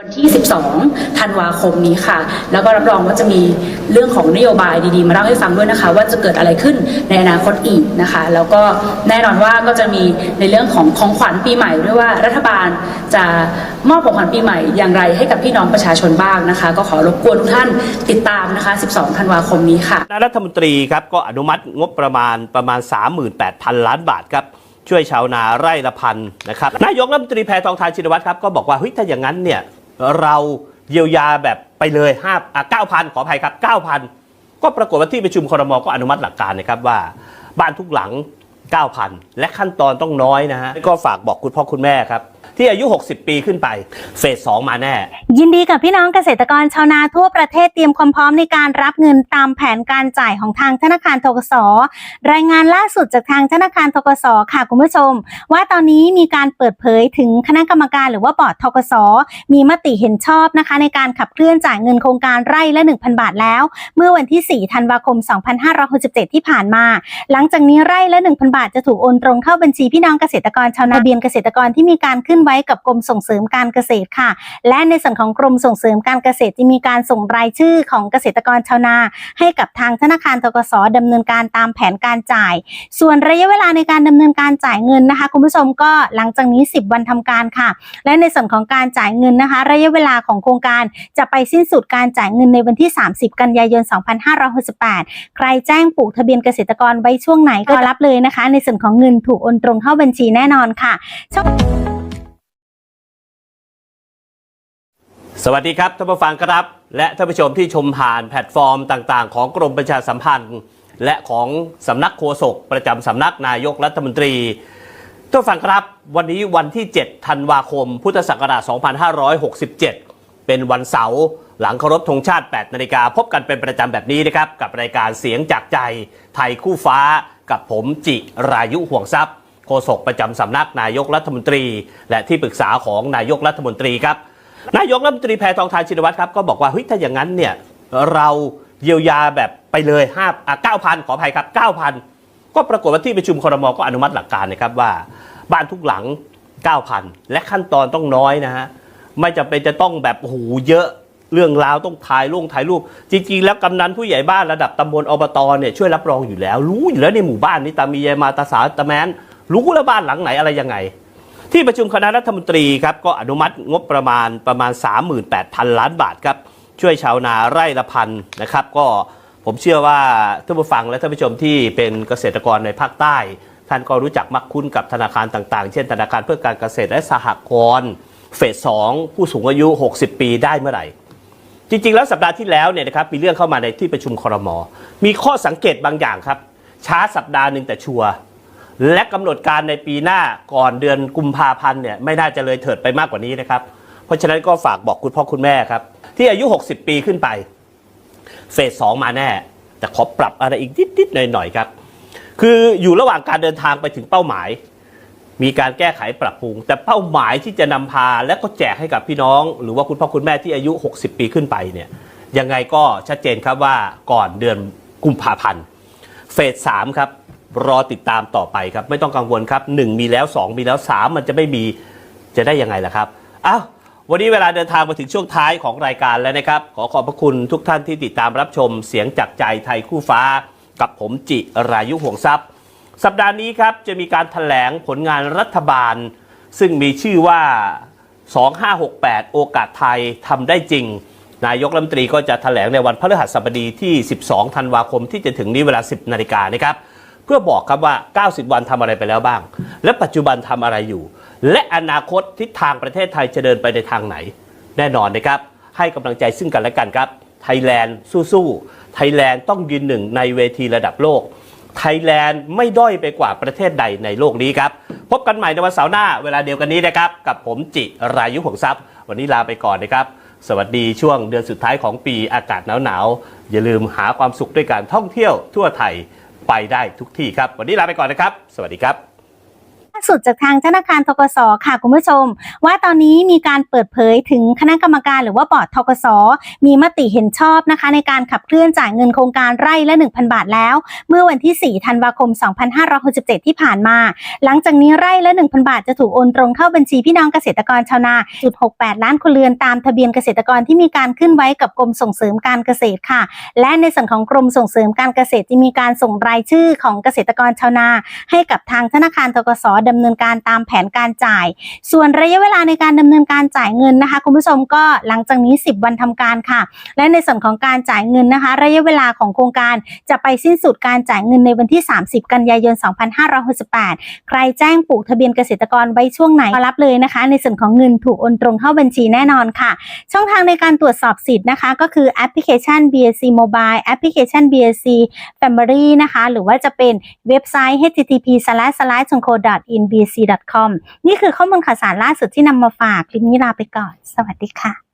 วันที่ 12 ธันวาคมนี้ค่ะ แล้วก็รับรองว่าจะมีเรื่องของนโยบายดีๆ มาเล่าให้ฟังด้วยนะคะ ว่าจะเกิดอะไรขึ้นในอนาคตอีกนะคะ แล้วก็แน่นอนว่าก็จะมีในเรื่องของของขวัญปีใหม่ด้วยว่ารัฐบาลจะมอบของขวัญปีใหม่อย่างไรให้กับพี่น้องประชาชนบ้างนะคะ ก็ขอรบกวนทุกท่านติดตามนะคะ 12 ธันวาคมนี้ค่ะคณะรัฐมนตรีครับก็อนุมัติงบประมาณประมาณ 38,000 ล้านบาทครับช่วยชาวนาไร่ละพันนะครับนายกรัฐมนตรีแพทองทานชินวัตรครับก็บอกว่าเฮ้ยถ้าอย่างนั้นเนี่ย เราเยียวยาแบบไปเลย5อะ9,000ขออภัยครับ9,000ก็ปรากฏว่าที่ประชุมคอรมอก็อนุมัติหลักการนะครับว่า บ้านทุกหลัง 9,000 และขั้นตอนต้องน้อยนะฮะก็ฝากบอกคุณพ่อคุณแม่ครับ ที่อายุ 60 ปีขึ้นไป เฟส2มาแน่ ยินดีกับพี่น้องเกษตรกรชาวนาทั่วประเทศเตรียมความพร้อมในการรับเงินตามแผนการจ่ายของทางธนาคารทกส รายงานล่าสุดจากทางธนาคารทกสค่ะคุณผู้ชม ว่าตอนนี้มีการเปิดเผยถึงคณะกรรมการหรือว่าบอร์ดทกส มีมติเห็นชอบนะคะ ในการขับเคลื่อนจ่ายเงินโครงการไร่ละ 1,000 บาทแล้ว เมื่อวันที่ 4 ธันวาคม 2567 ที่ผ่านมา หลังจากนี้ไร่ละ 1,000 บาทจะถูกโอนตรงเข้าบัญชีพี่น้องเกษตรกรชาวนาทะเบียนเกษตรกรที่มีการขึ้นไว้กับกรมส่งเสริมการเกษตรค่ะ และในส่วนของกรมส่งเสริมการเกษตรจะมีการส่งรายชื่อของเกษตรกรชาวนา ให้กับทางธนาคารทกสดำเนินการตามแผนการจ่าย ส่วนระยะเวลาในการดำเนินการจ่ายเงินนะคะ คุณผู้ชมก็หลังจากนี้ 10 วันทำการค่ะ และในส่วนของการจ่ายเงินนะคะ ระยะเวลาของโครงการจะไปสิ้นสุดการจ่ายเงินในวันที่ 30 กันยายน 2568 ใครแจ้งปลูกทะเบียนเกษตรกรไว้ช่วงไหนก็รับเลยนะคะ ในส่วนของเงินถูกโอนตรงเข้าบัญชีแน่นอนค่ะ สวัสดีครับท่านผู้ฟังครับ และท่านผู้ชมที่ชมผ่านแพลตฟอร์มต่างๆ ของกรมประชาสัมพันธ์ และของสำนักโฆษกประจำสำนักนายกรัฐมนตรีท่านผู้ฟังครับ วันนี้วันที่ 7 ธันวาคม พุทธศักราช 2567 เป็นวันเสาร์หลังเคารพธงชาติ 8 นาฬิกาพบกันเป็นประจำแบบนี้นะครับ กับรายการเสียงจากใจไทยคู่ฟ้ากับผมจิรายุห่วงทรัพย์โฆษกประจำสำนักนายกรัฐมนตรี และที่ปรึกษาของนายกรัฐมนตรีครับ นายกรัฐมนตรีแพทองทานชินวัตรครับก็บอกว่าเฮ้ยถ้าอย่างนั้นเนี่ยเราเยียวยาแบบไปเลย5อะ9,000ขออภัยครับ9,000ก็ปรากฏว่าที่ประชุมครมก็อนุมัติหลักการนะครับว่า บ้านทุกหลัง 9,000 และขั้นตอนต้องน้อยนะฮะไม่จำเป็นจะต้องแบบโอ้โหเยอะเรื่องราวต้องถ่ายลงถ่ายรูป จริงๆ แล้วกำนันผู้ใหญ่บ้านระดับตำบลอบตเนี่ยช่วยรับรองอยู่แล้ว รู้อยู่แล้วในหมู่บ้านนี้ตามียายมาตาสาตาแมนรู้แล้วบ้านหลังไหนอะไรยังไง ที่ประชุมคณะรัฐมนตรีครับก็อนุมัติงบประมาณประมาณ 38,000 ล้านบาทครับช่วยชาวนาไร่ละพันนะครับ ก็ผมเชื่อว่าท่านผู้ฟังและท่านผู้ชมที่เป็นเกษตรกรในภาคใต้ ท่านก็รู้จักมักคุ้นกับธนาคารต่างๆ เช่นธนาคารเพื่อการเกษตรและสหกรณ์เฟสสองผู้สูงอายุ 60 ปีได้เมื่อไหร่ จริง ๆ แล้วสัปดาห์ที่แล้วเนี่ยนะครับมีเรื่องเข้ามาในที่ประชุมครม มีข้อสังเกตบางอย่างครับ ช้าสัปดาห์หนึ่งแต่ชัวร์ และกำหนดการในปีหน้าก่อนเดือนกุมภาพันธ์เนี่ยไม่น่าจะเลยเถิดไปมากกว่านี้นะครับ เพราะฉะนั้นก็ฝากบอกคุณพ่อคุณแม่ครับ ที่อายุ 60 ปีขึ้นไป เฟสสองมาแน่ แต่ขอปรับอะไรอีกนิดๆหน่อยๆครับ คืออยู่ระหว่างการเดินทางไปถึงเป้าหมาย มีการแก้ไขปรับปรุง แต่เป้าหมายที่จะนำพาและก็แจกให้กับพี่น้อง หรือว่าคุณพ่อคุณแม่ที่อายุ 60 ปีขึ้นไปเนี่ยยังไงก็ชัดเจนครับว่าก่อนเดือนกุมภาพันธ์เฟสสามครับ รอติดตามต่อไปครับ ไม่ต้องกังวลครับ 1 มีแล้ว 2 มีแล้ว 3 มันจะไม่มีจะได้ยังไงล่ะครับอ้าววันนี้เวลาเดินทางมาถึงช่วงท้ายของรายการแล้วนะครับ ขอขอบพระคุณทุกท่านที่ติดตามรับชมเสียงจากใจไทยคู่ฟ้า กับผมจิรายุห่วงทรัพย์ สัปดาห์นี้ครับจะมีการถแถลงผลงานรัฐบาล ซึ่งมีชื่อว่า 2568 โอกาสไทยทำได้จริง นายกรัฐมนตรีก็จะถแถลงในวันพฤหัสบดีที่ 12 ธันวาคมที่จะถึงนี้เวลา 10 นาฬิกานะครับ เพื่อบอกครับว่า 90 วันทำอะไรไปแล้วบ้าง และปัจจุบันทำอะไรอยู่ และอนาคตทิศทางประเทศไทยจะเดินไปในทางไหน แน่นอนนะครับ ให้กำลังใจซึ่งกันและกันครับไทยแลนด์สู้ๆไทยแลนด์ต้องยืนหนึ่งในเวทีระดับโลกไทยแลนด์ไม่ด้อยไปกว่าประเทศใดในโลกนี้ครับ พบกันใหม่ในวันเสาร์หน้าเวลาเดียวกันนี้นะครับ กับผมจิรายุหงทรัพย์ วันนี้ลาไปก่อนนะครับ สวัสดีช่วงเดือนสุดท้ายของปีอากาศหนาวๆอย่าลืมหาความสุขด้วยการท่องเที่ยวทั่วไทย ไปได้ทุกที่ครับ วันนี้ลาไปก่อนนะครับ สวัสดีครับาสุดจากทางธนาคารทกสค่ะคุณผู้ชม ว่าตอนนี้มีการเปิดเผยถึงคณะกรรมการหรือว่าบอร์ดทกสมีมติเห็นชอบนะคะ ในการขับเคลื่อนจ่ายเงินโครงการไร่ละ 1,000 บาทแล้ว เมื่อวันที่ 4 ธันวาคม 2567 ที่ผ่านมา หลังจากนี้ไร่ละ 1,000 บาทจะถูกโอนตรงเข้าบัญชีพี่น้องเกษตรกรชาวนาจุด68 ล้านครัวเรือนตามทะเบียนเกษตรกรที่มีการขึ้นไว้กับกรมส่งเสริมการเกษตรค่ะ และในส่วนของกรมส่งเสริมการเกษตรจะมีการส่งรายชื่อของเกษตรกรชาวนา ให้กับทางธนาคารทกสดำเนินการตามแผนการจ่าย ส่วนระยะเวลาในการดำเนินการจ่ายเงินนะคะ คุณผู้ชมก็หลังจากนี้ 10 วันทำการค่ะ และในส่วนของการจ่ายเงินนะคะ ระยะเวลาของโครงการจะไปสิ้นสุดการจ่ายเงินในวันที่ 30 กันยายน 2568 ใครแจ้งปลูกทะเบียนเกษตรกรไว้ช่วงไหนก็รับเลยนะคะ ในส่วนของเงินถูกโอนตรงเข้าบัญชีแน่นอนค่ะ ช่องทางในการตรวจสอบสิทธิ์นะคะ ก็คือแอปพลิเคชัน BSC Mobile แอปพลิเคชัน BSC Family นะคะ หรือว่าจะเป็นเว็บไซต์ http in bc com นี่คือข้อมูลข่าวสารล่าสุดที่นำมาฝาก คลิปนี้ลาไปก่อน สวัสดีค่ะ